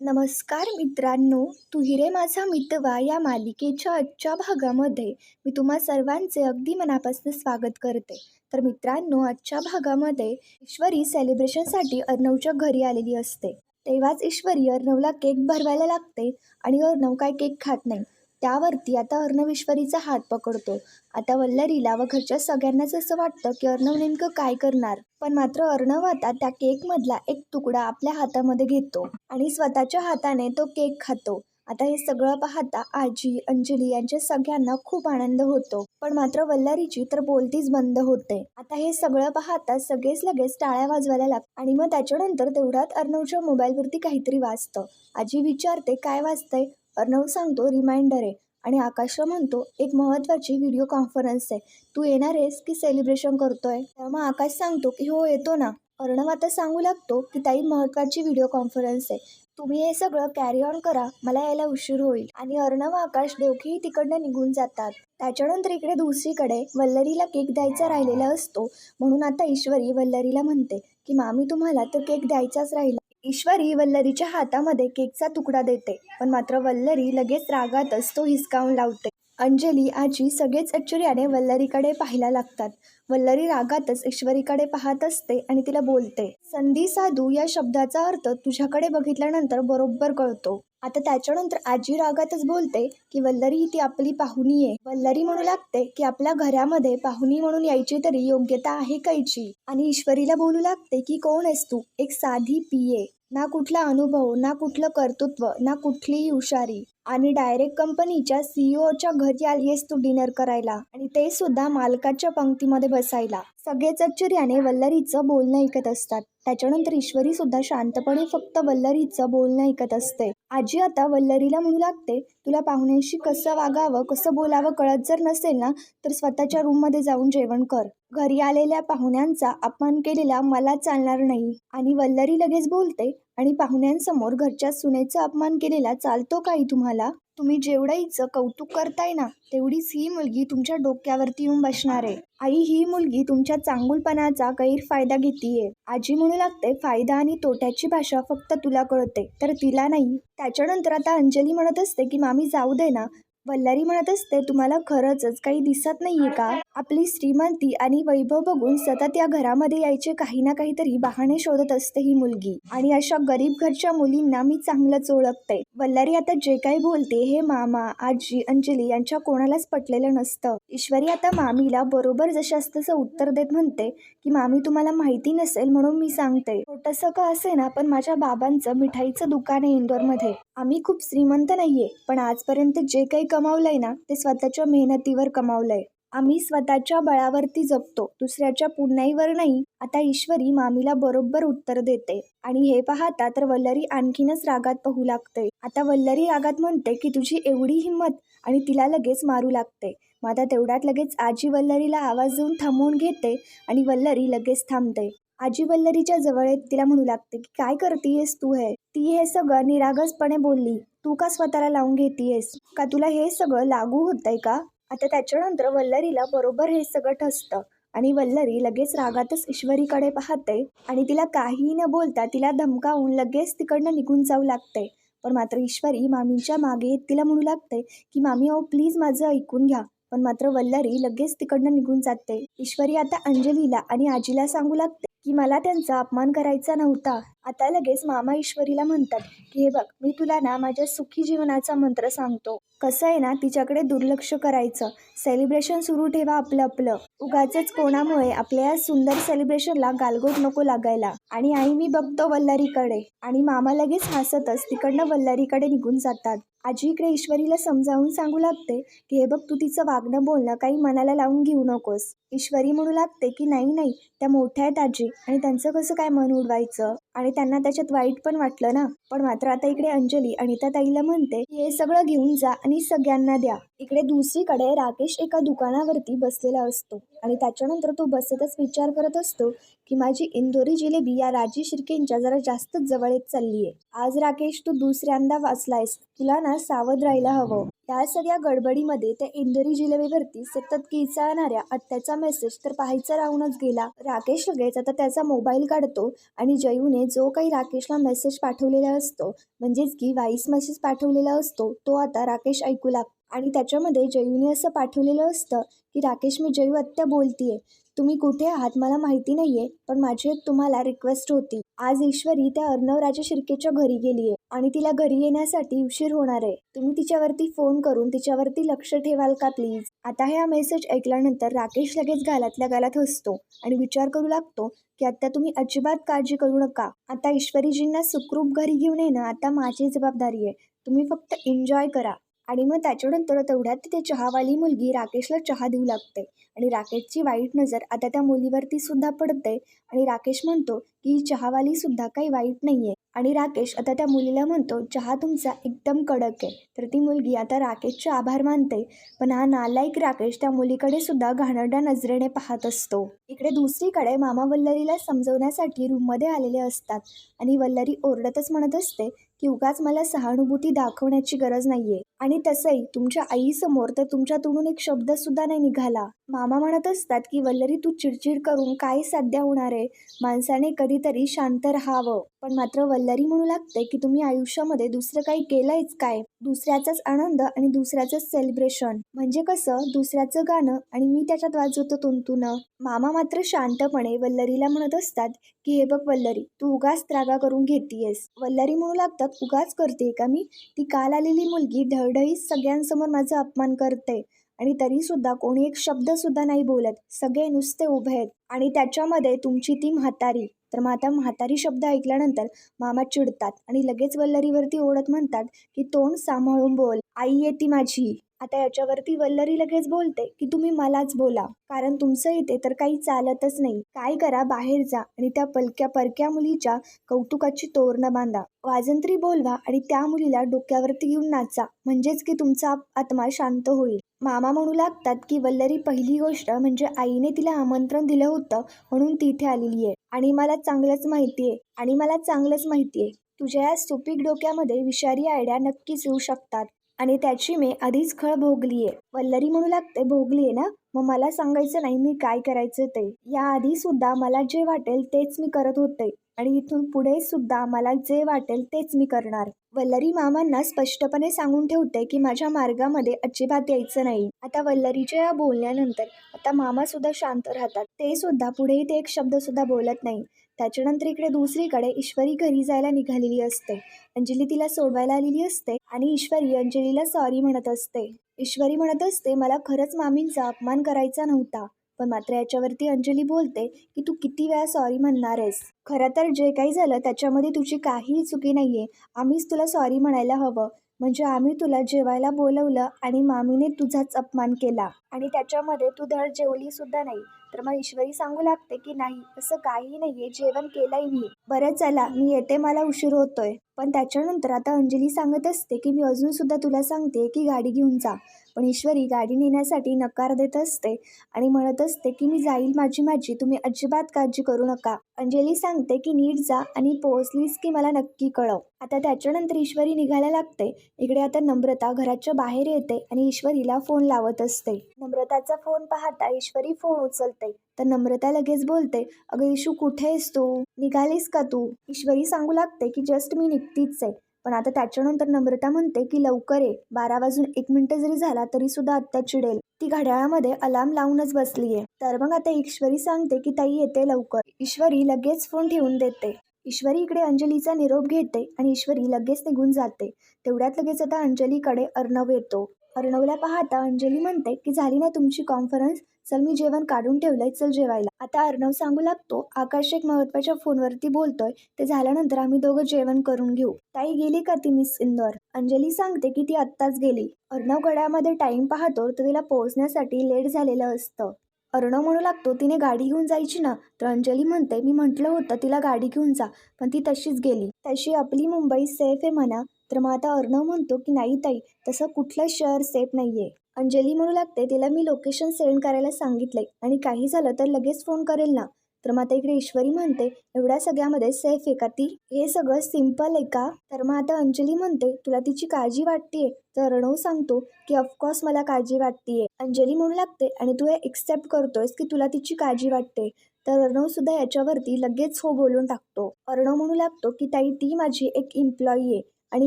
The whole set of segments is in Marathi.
नमस्कार मित्रांनो तू हिरे माझा मितवा या मालिकेच्या आजच्या भागामध्ये मी तुम्हा सर्वांचे अगदी मनापासून स्वागत करते. तर मित्रांनो आजच्या भागामध्ये ईश्वरी सेलिब्रेशनसाठी अर्णवच्या घरी आलेली असते. तेव्हाच ईश्वरी अर्णवला केक भरवायला लागते आणि अर्णव काय केक खात नाही. त्यावरती आता अर्णवेश्वरीचा हात पकडतो. आता वल्लरीला व घरच्या सगळ्यांनाच असं वाटतं की अर्णव नेमकं काय करणार? पण मात्र अर्णव आता त्या केकमधला एक तुकडा आपल्या हातामध्ये घेतो आणि स्वतःच्या हाताने तो केक खातो. आता हे सगळं पाहता आजी अंजली यांच्या सगळ्यांना खूप आनंद होतो. पण मात्र वल्लारीची तर बोलतीच बंद होते. आता हे सगळं पाहता सगळेच लगेच टाळ्या वाजवायला लागतात आणि मग त्याच्यानंतर तेवढ्यात अर्णवच्या मोबाईलवरती काहीतरी वाजतं. आजी विचारते काय वाचतंय अर्णव सांगतो रिमाइंडर आहे. आणि आकाशला म्हणतो एक महत्त्वाची व्हिडिओ कॉन्फरन्स आहे. तू येणार आहेस की सेलिब्रेशन करतोय? तेव्हा आकाश सांगतो की हो येतो ना. अर्णव आता सांगू लागतो की ताई महत्त्वाची व्हिडिओ कॉन्फरन्स आहे. तुम्ही हे सगळं कॅरी ऑन करा. मला यायला उशीर होईल. आणि अर्णव आकाश दोघेही तिकडनं निघून जातात. त्याच्यानंतर इकडे दुसरीकडे वल्लरीला केक द्यायचा राहिलेला असतो. म्हणून आता ईश्वरी वल्लरीला म्हणते की मामी तुम्हाला तर केक द्यायचाच राहिला. ईश्वरी वल्लरीच्या हातामध्ये केकचा तुकडा देते पण मात्र वल्लरी लगेच रागातच तो हिसकावून लावते. अंजली आजी सगळेच आश्चर्याने वल्लरीकडे पाहायला लागतात. वल्लरी रागातच ईश्वरीकडे पाहत असते आणि तिला बोलते संधी साधू या शब्दाचा अर्थ तुझ्याकडे बघितल्यानंतर बरोबर कळतो. आता त्याच्यानंतर आजी रागातच बोलते की वल्लरी ही ती आपली पाहुणी आहे. वल्लरी म्हणू लागते की आपल्या घरामध्ये पाहुणी म्हणून यायची तरी योग्यता आहे कायची आणि ईश्वरीला बोलू लागते की कोण आहेस तू? एक साधी पिये ना कुठला अनुभव ना कुठलं कर्तृत्व ना कुठलीही हुशारी. आणि डायरेक्ट कंपनीच्या सीईओच्या घरी आली तू डिनर करायला. आणि ते सुद्धा मालकाच्या पंक्तीमध्ये बसायला. सगळेच आश्चर्याने वल्लरीचं बोलणं ऐकत असतात. त्याच्यानंतर ईश्वरी सुद्धा शांतपणे फक्त वल्लरीचं बोलणं ऐकत असते. आजी आता वल्लरीला म्हणू लागते तुला पाहुण्यांशी कसं वागावं कसं बोलावं कळत जर नसेल ना तर स्वतःच्या रूममध्ये जाऊन जेवण कर. घरी आलेल्या पाहुण्यांचा अपमान केलेला मला चालणार नाही. आणि वल्लरी लगेच बोलते आणि पाहुण्यांसमोर घरच्या सुनेचा अपमान केलेला चालतो काही तुम्हाला? तुम्ही जेवढं हिचं कौतुक करताय ना तेवढीच ही मुलगी तुमच्या डोक्यावरती येऊन बसणार आहे. आई ही मुलगी तुमच्या चांगुलपणाचा गैरफायदा घेतीये. आजी म्हणू लागते फायदा आणि तोट्याची भाषा फक्त तुला कळते तर तिला नाही. त्याच्यानंतर आता अंजली म्हणत असते की मामी जाऊ दे ना. वल्लारी म्हणत असते तुम्हाला खरंच काही दिसत नाहीये का? आपली श्रीमंती आणि वैभव बघून सतत या घरामध्ये यायचे काही ना काहीतरी बहाणे शोधत असते ही मुलगी. आणि अशा गरीब घरच्या मुलींना मी चांगलंच ओळखते. वल्लारी आता जे काही बोलते हे मामा आजी अंजली यांच्या कोणालाच पटलेलं नसतं. ईश्वरी आता मामीला बरोबर जशास तसं उत्तर देत म्हणते की मामी तुम्हाला माहिती नसेल म्हणून मी सांगते. छोटंसं का असे ना पण माझ्या बाबांचं मिठाईचं दुकान आहे इंदोरमध्ये. आम्ही खूप श्रीमंत नाहीये पण आजपर्यंत जे काही कमावलंय ना ते स्वतःच्या मेहनतीवर कमावलंय. आम्ही स्वतःच्या बळावरती जगतो दुसऱ्याच्या पुण्याईवर नाही. आता ईश्वरी मामीला बरोबर उत्तर देते. आणि हे पाहता तर वल्लरी आणखीनच रागात पाहू लागते. आता वल्लरी रागात म्हणते की तुझी एवढी हिंमत आणि तिला लगेच मारू लागते. मग आता तेवढ्यात लगेच आजी वल्लरीला आवाज देऊन थांबवून घेते आणि वल्लरी लगेच थांबते. आजी वल्लरीच्या जवळ तिला म्हणू लागते की काय करतीयेस तू हे? ती हे सगळं निरागसपणे बोलली. तू का स्वतःला लावून घेतीयेस? का तुला हे सगळं लागू होतंय का? आता त्याच्यानंतर वल्लरीला बरोबर हे सगळं ठसतं आणि वल्लरी लगेच रागातच ईश्वरीकडे पाहते आणि तिला काहीही न बोलता तिला धमकावून लगेच तिकडनं निघून जाऊ लागते. पण मात्र ईश्वरी मामींच्या मागे येत तिला म्हणू लागते की मामी अहो प्लीज माझं ऐकून घ्या. पण मात्र वल्लरी लगेच तिकडनं निघून जाते. ईश्वरी आता अंजलीला आणि आजीला सांगू लागते की मला त्यांचा अपमान करायचा नव्हता. आता लगेच मामा ईश्वरीला म्हणतात की हे बघ मी तुला ना माझ्या सुखी जीवनाचा मंत्र सांगतो. कसं आहे ना तिच्याकडे दुर्लक्ष करायचं. सेलिब्रेशन सुरू ठेवा आपलं आपलं. उगाच कोणामुळे आपल्या या सुंदर सेलिब्रेशनला गालगोट नको लागायला. आणि आई मी बघतो वल्लारीकडे आणि मामा लगेच हसतच तिकडनं वल्लारीकडे निघून जातात. आजी इकडे ईश्वरीला समजावून सांगू लागते की हे बघ तू तिचं वागणं बोलणं काही मनाला लावून घेऊ नकोस. ईश्वरी म्हणू लागते की नाही नाही त्या मोठ्या आहेत आजी आणि त्यांचं कसं काय मन उडवायचं? आणि त्यांना त्याच्यात वाईट पण वाटलं ना? पण मात्र आता इकडे अंजली अनिता ताईला म्हणते की हे सगळं घेऊन जा आणि सगळ्यांना द्या. इकडे दुसरीकडे राकेश एका दुकानावरती बसलेला असतो आणि त्याच्यानंतर तो बसतच विचार करत असतो की माझी इंदोरी जिलेबी या राजी शिर्केंच्या जरा जास्तच जवळ येत चालली आहे आज राकेश तू दुसऱ्यांदा वाचलायस. तुला ना सावध राहायला हवं. या सगळ्या गडबडीमध्ये त्या इंदोरी जिलेबीवरती सतत किचाळणाऱ्या आत्याचा मेसेज तर पाहायचा राहूनच गेला. राकेश लगेच आता त्याचा मोबाईल काढतो आणि जयूने जो काही राकेशला मेसेज पाठवलेला असतो म्हणजेच की व्हॉइस मेसेज पाठवलेला असतो तो आता राकेश ऐकू लागतो. आणि त्याच्यामध्ये जयूने असं पाठवलेलं असतं की राकेश मी जयू आत्या बोलतीये. तुम्ही कुठे आहात? मला माहिती नाहीये पण माझी एक तुम्हाला रिक्वेस्ट होती. आज ईश्वरी त्या अर्णवराजा शिर्केच्या घरी गेलीये आणि तिला घरी येण्यासाठी उशीर होणार आहे. तुम्ही तिच्यावरती फोन करून तिच्यावरती लक्ष ठेवाल का प्लीज आता हा मेसेज ऐकल्यानंतर राकेश लगेच गालातल्या गालात हसतो आणि विचार करू लागतो की आता तुम्ही अजिबात काळजी करू नका. आता ईश्वरीजींना सुखरूप घरी घेऊन येणं आता माझी जबाबदारी आहे. तुम्ही फक्त एन्जॉय करा. आणि मग त्याच्यानंतर तेवढ्यात तिथे चहावाली मुलगी राकेशला चहा देऊ लागते. आणि राकेशची वाईट नजर आता त्या मुलीवरती सुद्धा पडते. आणि राकेश म्हणतो की चहावाली सुद्धा काही वाईट नाहीये. आणि राकेश आता त्या मुलीला म्हणतो चहा तुमचा एकदम कडक आहे. तर ती मुलगी आता राकेशचे आभार मानते. पण हा नालायक राकेश त्या मुलीकडे सुद्धा घाणरड्या नजरेने पाहत असतो. इकडे दुसरीकडे मामा वल्लरीला समजवण्यासाठी रूममध्ये आलेले असतात. आणि वल्लरी ओरडतच म्हणत असते की उगाच मला सहानुभूती दाखवण्याची गरज नाहीये. आणि तसंही तुमच्या आईसमोर तर तुमच्या तोंडून एक शब्दसुद्धा नाही निघाला. मामा म्हणत असतात की वल्लरी तू चिडचिड करून काय साध्य होणार आहे? माणसाने कधीतरी शांत राहावं. पण मात्र वल्लरी म्हणू लागते की तुम्ही आयुष्यामध्ये दुसरं काही केलंयच काय? दुसऱ्याचाच आनंद आणि दुसऱ्याचं सेलिब्रेशन म्हणजे कसं? दुसऱ्याचं गाणं आणि मी त्याच्यात वाजवतो तुंतून. मामा मात्र शांतपणे वल्लरीला म्हणत असतात की हे बघ वल्लरी तू उगाच त्रागा करून घेतीयस. वल्लरी म्हणू लागतात उगाच करते का मी? ती काल आलेली मुलगी ढळढळीत सगळ्यांसमोर माझा अपमान करते. आणि तरी सुद्धा कोणी एक शब्द सुद्धा नाही बोलत. सगळे नुसते उभे आहेत. आणि त्याच्यामध्ये तुमची ती म्हातारी. तर मग आता म्हातारी शब्द ऐकल्यानंतर मामा चिडतात. आणि लगेच वल्लरीवरती ओढत म्हणतात की तोंड सांभाळून बोल. आई येते ती माझी. आता याच्यावरती वल्लरी लगेच बोलते की तुम्ही मलाच बोला. कारण तुमचं इथे तर काही चालतच नाही. काय करा? बाहेर जा आणि त्या पलक्या परक्या मुलीच्या कौतुकाची तोरणं बांधा. वाजंत्री बोलवा आणि त्या मुलीला डोक्यावरती घेऊन नाचा. म्हणजेच की तुमचा आत्मा शांत होईल. मामा म्हणू लागतात की वल्लरी पहिली गोष्ट म्हणजे आईने तिला आमंत्रण दिलं होतं म्हणून ती इथे आलेली आहे. आणि मला चांगलंच माहिती आहे आणि मला चांगलंच माहिती आहे तुझ्या या सुपीक डोक्यामध्ये विषारी आयड्या नक्कीच येऊ शकतात. आणि त्याची मी आधीच खळ भोगली आहे वल्लरी म्हणू लागते भोगली आहे ना? मग मला सांगायचं नाही मी काय करायचं ते. याआधी सुद्धा मला जे वाटेल तेच मी करत होते आणि इथून पुढे सुद्धा मला जे वाटेल तेच मी करणार. वल्लरी मामांना स्पष्टपणे सांगून ठेवते की माझ्या मार्गामध्ये अजिबात यायचं नाही. आता वल्लरीच्या या बोलण्यानंतर आता मामा सुद्धा शांत राहतात. ते सुद्धा पुढेही ते एक शब्द सुद्धा बोलत नाही. त्याच्यानंतर इकडे दुसरीकडे ईश्वरी घरी जायला निघालेली असते. अंजली तिला सोडवायला आलेली असते आणि ईश्वरी अंजलीला सॉरी म्हणत असते. ईश्वरी म्हणत असते मला खरंच मामींचा अपमान करायचा नव्हता पण मात्र याच्यावरती अंजली बोलते की तू किती वेळा सॉरी म्हणणार आहेस. खरं तर जे काही झालं त्याच्यामध्ये तुझी काहीही चुकी नाही आहे आम्हीच तुला सॉरी म्हणायला हवं. म्हणजे आम्ही तुला जेवायला बोलवलं आणि मामीने तुझाच अपमान केला. आणि त्याच्यामध्ये तू धड जेवली सुद्धा नाही. तर मग ईश्वरी सांगू लागते की नाही असं काही नाहीये जेवण केलंय मी. बरं चला मी येते मला उशीर होतोय. पण त्याच्यानंतर आता अंजली सांगत असते की मी अजून सुद्धा तुला सांगते की गाडी घेऊन जा. पण ईश्वरी गाडी नेण्यासाठी नकार देत असते आणि म्हणत असते की मी जाईल माझी माझी तुम्ही अजिबात काळजी करू नका. अंजली सांगते की नीट जा आणि पोहोचलीस की मला नक्की कळव. आता त्याच्यानंतर ईश्वरी निघायला लागते. इकडे आता नम्रता घराच्या बाहेर येते आणि ईश्वरीला फोन लावत असते. नम्रताचा फोन पाहता ईश्वरी फोन उचलते. तर नम्रता लगेच बोलते अगं इशू कुठे आहेस तू? निघालीस का तू? ईश्वरी सांगू लागते की जस्ट मी निघतीच आहे. पण आता त्याच्यानंतर नम्रता म्हणते की लवकर ये. बारा वाजून एक मिनिटं जरी झाला तरी सुद्धा आत्ता चिडेल. ती घड्याळामध्ये अलार्म लावूनच बसलीये. तर मग आता ईश्वरी सांगते की ताई येते लवकर. ईश्वरी लगेच फोन ठेवून देते. ईश्वरी इकडे अंजलीचा निरोप घेते आणि ईश्वरी लगेच निघून जाते. तेवढ्यात लगेच आता अंजलीकडे अर्णव येतो. अर्णवला पाहता अंजली म्हणते की झाली ना तुमची कॉन्फरन्स चल मी जेवण काढून ठेवलंय चल जेवायला. आता अर्णव सांगू लागतो आकाश एक महत्त्वाच्या फोनवरती बोलतोय. ते झाल्यानंतर आम्ही दोघं जेवण करून घेऊ. ताई गेली का ती मिस इंदोर? अंजली सांगते की ती आत्ताच गेली. अर्णव गड्यामध्ये टाइम पाहतो तर तिला पोहोचण्यासाठी लेट झालेलं असतं. अर्णव म्हणू लागतो तिने गाडी घेऊन जायची ना? तर अंजली म्हणते मी म्हटलं होतं तिला गाडी घेऊन जा पण ती तशीच गेली. तशी आपली मुंबई सेफ आहे म्हणा. तर मग आता अर्णव म्हणतो की नाही ताई तसं कुठलं शहर सेफ नाहीये. अंजली म्हणू लागते तिला मी लोकेशन सेंड करायला सांगितलंय आणि काही झालं तर लगेच फोन करेल ना. तर मग आता इकडे ईश्वरी म्हणते एवढ्या सगळ्यामध्ये सेफ आहे का ती? हे सगळं सिंपल आहे का? तर मग आता अंजली म्हणते तुला तिची काळजी वाटतेय तर रणव सांगतो की ऑफकोर्स मला काळजी वाटतेय. अंजली म्हणू लागते आणि तू हे एक्सेप्ट करतोयस की तुला तिची काळजी वाटते तर अर्णव सुद्धा याच्यावरती लगेच हो बोलून टाकतो. अर्णव म्हणू लागतो की ताई ती माझी एक इम्प्लॉई आहे. आणि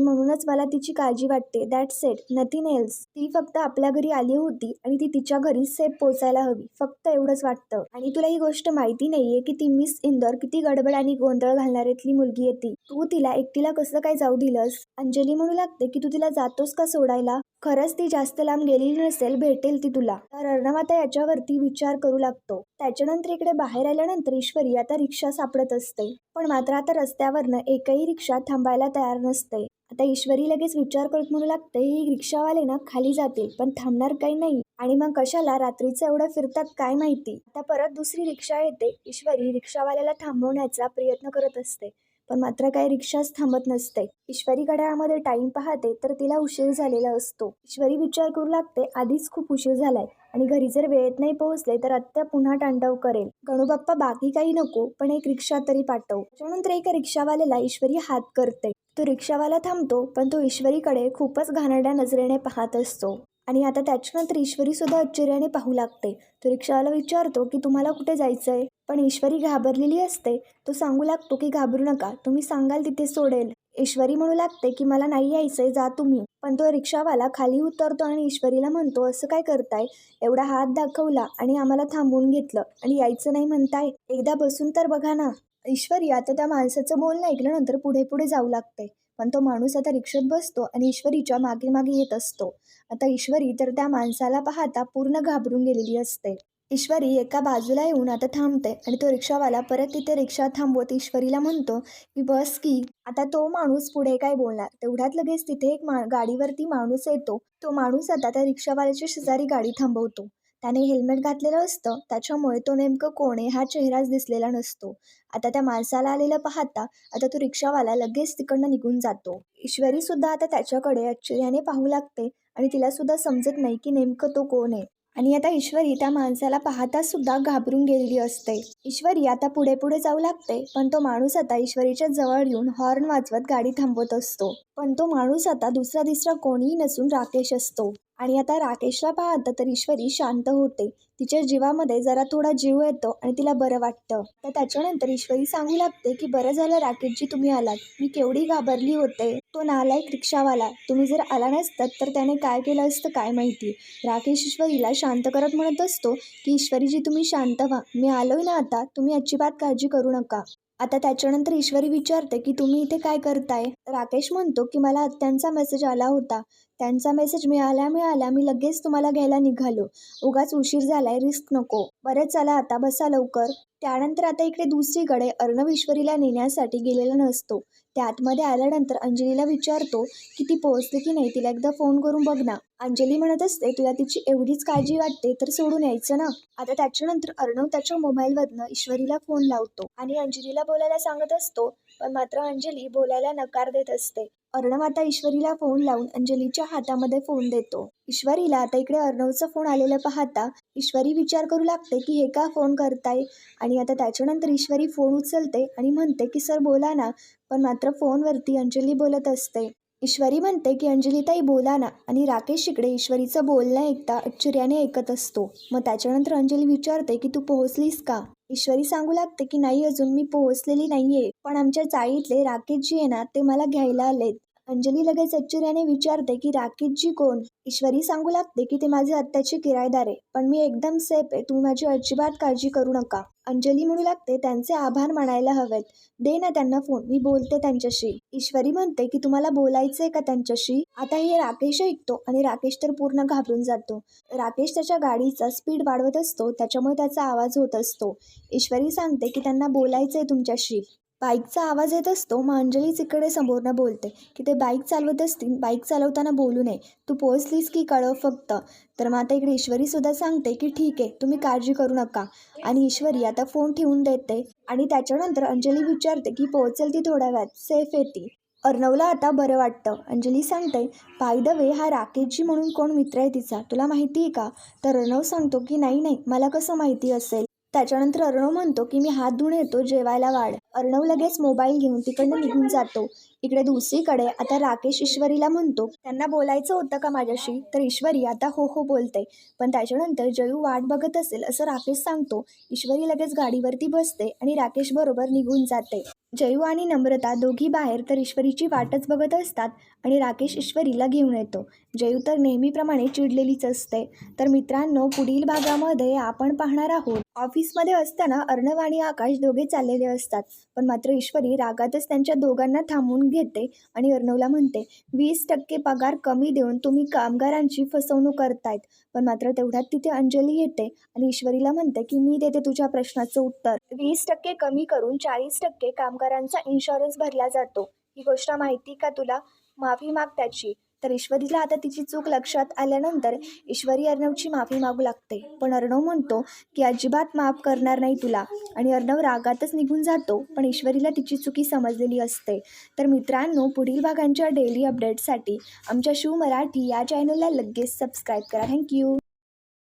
म्हणूनच मला तिची काळजी वाटते. दॅट सेट नथिंग एल्स ती फक्त आपल्या घरी आली होती आणि ती तिच्या घरी सेफ पोचायला हवी. फक्त एवढंच वाटतं. आणि तुला ही गोष्ट माहिती नाहीये की ती मिस इंदोर किती गडबड आणि गोंधळ घालणाऱ्यातली मुलगी आहे ती. तू तिला एकटीला कसं काय जाऊ दिलंस? अंजली म्हणू लागते की तू तिला जातोस का सोडायला? खरंच ती जास्त लांब गेलेली नसेल भेटेल ती तुला. तर अर्णव आता याच्यावरती विचार करू लागतो. त्याच्यानंतर इकडे बाहेर आल्यानंतर ईश्वरी आता रिक्षा सापडत असते. पण मात्र आता रस्त्यावरनं एकही रिक्षा थांबायला तयार नसते. आता ईश्वरी लगेच विचार करत म्हणू लागते ही रिक्षावाले ना खाली जातील पण थांबणार काही नाही. आणि मग कशाला रात्रीचं एवढं फिरतात काय माहिती? आता परत दुसरी रिक्षा येते. ईश्वरी रिक्षावाल्याला थांबवण्याचा प्रयत्न करत असते. पण मात्र काही रिक्षाच थांबत नसते. ईश्वरी घड्याळामध्ये टाईम पाहते तर तिला उशीर झालेला असतो. ईश्वरी विचार करू लागते आधीच खूप उशीर झालाय आणि घरी जर वेळेत नाही पोहोचले तर आत्या पुन्हा तांडव करेल. गणूबाप्पा बाकी काही नको पण एक रिक्षा तरी पाठव. त्याच्यानंतर एका रिक्षावाल्याला ईश्वरी हात करते. तो रिक्षावाला थांबतो पण तो ईश्वरीकडे खूपच घाणेरड्या नजरेने पाहत असतो. आणि आता त्याच्यानंतर ईश्वरी सुद्धा आश्चर्याने पाहू लागते. तो रिक्षावाला विचारतो की तुम्हाला कुठे जायचंय? पण ईश्वरी घाबरलेली असते. तो सांगू लागतो की घाबरू नका. तुम्ही सांगाल तिथे सोडेल. ईश्वरी म्हणू लागते की मला नाही यायचंय. जा तुम्ही. पण तो रिक्षावाला खाली उतरतो आणि ईश्वरीला म्हणतो असं काय करताय? एवढा हात दाखवला आणि आम्हाला थांबवून घेतलं आणि यायचं नाही म्हणताय. एकदा बसून तर बघा ना. ईश्वरी आता त्या माणसाचं बोलणं ऐकल्यानंतर पुढे पुढे जाऊ लागते. पण तो माणूस आता रिक्षेत बसतो आणि ईश्वरीच्या मागे मागे येत असतो. आता ईश्वरी तर त्या माणसाला पाहता पूर्ण घाबरून गेलेली असते. ईश्वरी एका बाजूला येऊन आता थांबते आणि तो रिक्षावाला परत तिथे रिक्षा थांबवत ईश्वरीला म्हणतो की बस की. आता तो माणूस पुढे काय बोलणार? तेवढ्यात लगेच तिथे एक मा गाडीवरती माणूस येतो. तो माणूस आता त्या रिक्षावाल्याच्या शेजारी गाडी थांबवतो. त्याने हेल्मेट घातलेलं असतं. त्याच्यामुळे तो नेमकं कोण आहे हा चेहराच दिसलेला नसतो. आता त्या माणसाला आलेलं पाहता आता तो रिक्षावाला लगेच तिकडनं निघून जातो. ईश्वरी सुद्धा आता त्याच्याकडे आश्चर्याने पाहू लागते आणि तिला सुद्धा समजत नाही की नेमकं तो कोण आहे. आणि आता ईश्वरी त्या माणसाला पाहता सुद्धा घाबरून गेलेली असते. ईश्वरी आता पुढे पुढे जाऊ लागते पण तो माणूस आता ईश्वरीच्या जवळ येऊन हॉर्न वाजवत गाडी थांबवत असतो. पण तो माणूस आता दुसरा तिसरा कोणीही नसून राकेश असतो. आणि आता राकेशला पाहतं तर ईश्वरी शांत होते. तिच्या जीवामध्ये जरा थोडा जीव येतो आणि तिला बरं वाटतं. तर त्याच्यानंतर ईश्वरी सांगू लागते की बरं झालं राकेशजी तुम्ही आलात. मी केवढी घाबरली होते. तो नालायक रिक्षावाला. तुम्ही जर आला नसतात तर त्याने काय केलं असतं काय माहिती? राकेश ईश्वरीला शांत करत म्हणत असतो की ईश्वरीजी तुम्ही शांत व्हा. मी आलोय ना आता. तुम्ही अजिबात काळजी करू नका. आता त्याच्यानंतर ईश्वरी विचारते की तुम्ही इथे काय करताय? राकेश म्हणतो की मला आत्यांचा मेसेज आला होता. त्यांचा मेसेज मिळाला मिळाला मी लगेच तुम्हाला घ्यायला निघालो. उगाच उशीर झालाय रिस्क नको. बरं चला आता बसा लवकर. त्यानंतर आता इकडे दुसरीकडे अर्णव ईश्वरीला नेण्यासाठी गेलेला नसतो. त्या आतमध्ये आल्यानंतर अंजलीला विचारतो की ती पोहोचते की नाही तिला एकदा फोन करून बघ ना. अंजली म्हणत असते तुला तिची एवढीच काळजी वाटते तर सोडून यायचं ना? आता त्याच्यानंतर अर्णव त्याच्या मोबाईलवरनं ईश्वरीला फोन लावतो आणि अंजलीला बोलायला सांगत असतो पण मात्र अंजली बोलायला नकार देत असते. अर्णव आता ईश्वरीला फोन लावून अंजलीच्या हातामध्ये फोन देतो. ईश्वरीला आता इकडे अर्णवचा फोन आलेला पाहता ईश्वरी विचार करू लागते की हे का फोन करताय? आणि आता त्याच्यानंतर ईश्वरी फोन उचलते आणि म्हणते की सर बोला ना. पण मात्र फोनवरती अंजली बोलत असते. ईश्वरी म्हणते की अंजलीताई बोला ना. आणि राकेश इकडे ईश्वरीचं बोलणं ऐकता आश्चर्याने ऐकत असतो. मग त्याच्यानंतर अंजली विचारते की तू पोहोचलीस का? ईश्वरी सांगू लागते की नाही अजून मी पोहोचलेली नाहीये. पण आमच्या चाळीतले राकेशजी आहे ना ते मला घ्यायला आलेत. अंजली लगेच आश्चर्याने विचारते की राकेशजी कोण? ईश्वरी सांगू लागते की ते माझे आत्ताचे किरायदार आहे. पण मी एकदम सेफ आहे. तुम्ही माझी अजिबात काळजी करू नका. अंजली म्हणू लागते त्यांचे आभार मानायला हवेत. दे ना त्यांना फोन. मी बोलते त्यांच्याशी. ईश्वरी म्हणते की तुम्हाला बोलायचंय का त्यांच्याशी? आता हे राकेश ऐकतो आणि राकेश तर पूर्ण घाबरून जातो. राकेश त्याच्या गाडीचा स्पीड वाढवत असतो. त्याच्यामुळे त्याचा आवाज होत असतो. ईश्वरी सांगते की त्यांना बोलायचंय तुमच्याशी. बाईकचा आवाज येत असतो मग अंजलीच इकडे समोरनं बोलते की ते बाईक चालवत असतील बाईक चालवताना बोलू नये. तू पोहोचलीस की कळव फक्त. तर मग आता इकडे ईश्वरीसुद्धा सांगते की ठीक आहे तुम्ही काळजी करू नका. आणि ईश्वरी आता फोन ठेवून देते आणि त्याच्यानंतर अंजली विचारते की पोहोचेल ती थोड्या वेळात सेफ येते ती. अर्णवला आता बरं वाटतं. अंजली सांगते बाय द वे हा राकेशजी म्हणून कोण मित्र आहे तिचा? तुला माहिती आहे का? तर अर्णव सांगतो की नाही नाही मला कसं माहिती असेल? त्याच्यानंतर अर्णव म्हणतो की मी हात धुवून येतो जेवायला वाढ. अर्णव लगेच मोबाईल घेऊन तिकडनं निघून जातो. इकडे दुसरीकडे आता राकेश ईश्वरीला म्हणतो त्यांना बोलायचं होतं का माझ्याशी? तर ईश्वरी आता हो हो बोलते. पण त्याच्यानंतर जयू वाट बघत असेल असं राकेश सांगतो. ईश्वरी लगेच गाडीवरती बसते आणि राकेश बरोबर निघून जाते. जयू आणि नम्रता दोघी बाहेर तर ईश्वरीची वाटच बघत असतात आणि राकेश ईश्वरीला घेऊन येतो. जयू तर नेहमीप्रमाणे चिडलेलीच असते. तर मित्रांनो पुढील भागामध्ये आपण पाहणार आहोत. ऑफिसमध्ये असताना अर्णव आणि आकाश दोघे चाललेले असतात. पण मात्र ईश्वरी रागातच त्यांच्या दोघांना थांबवून घेते आणि अर्णवला म्हणते वीस टक्के पगार कमी देऊन तुम्ही कामगारांची फसवणूक करतायत. पण मात्र तेवढ्यात तिथे अंजली येते आणि ईश्वरीला म्हणते की मी देते तुझ्या प्रश्नाचं उत्तर. वीस टक्के कमी करून चाळीस टक्के कामगारांचा इन्शुरन्स भरला जातो. ही गोष्ट माहिती का तुला? माफी माग त्याची. तर ईश्वरीला आता तिची चूक लक्षात आल्यानंतर ईश्वरी अर्णवची माफी मागू लागते. पण अर्णव म्हणतो की अजिबात माफ करणार नाही तुला. आणि अर्णव रागातच निघून जातो पण ईश्वरीला तिची चुकी समजलेली असते. तर मित्रांनो पुढील भागांच्या डेली अपडेट्ससाठी आमच्या शिव मराठी या चॅनलला लगेच सबस्क्राईब करा. थँक्यू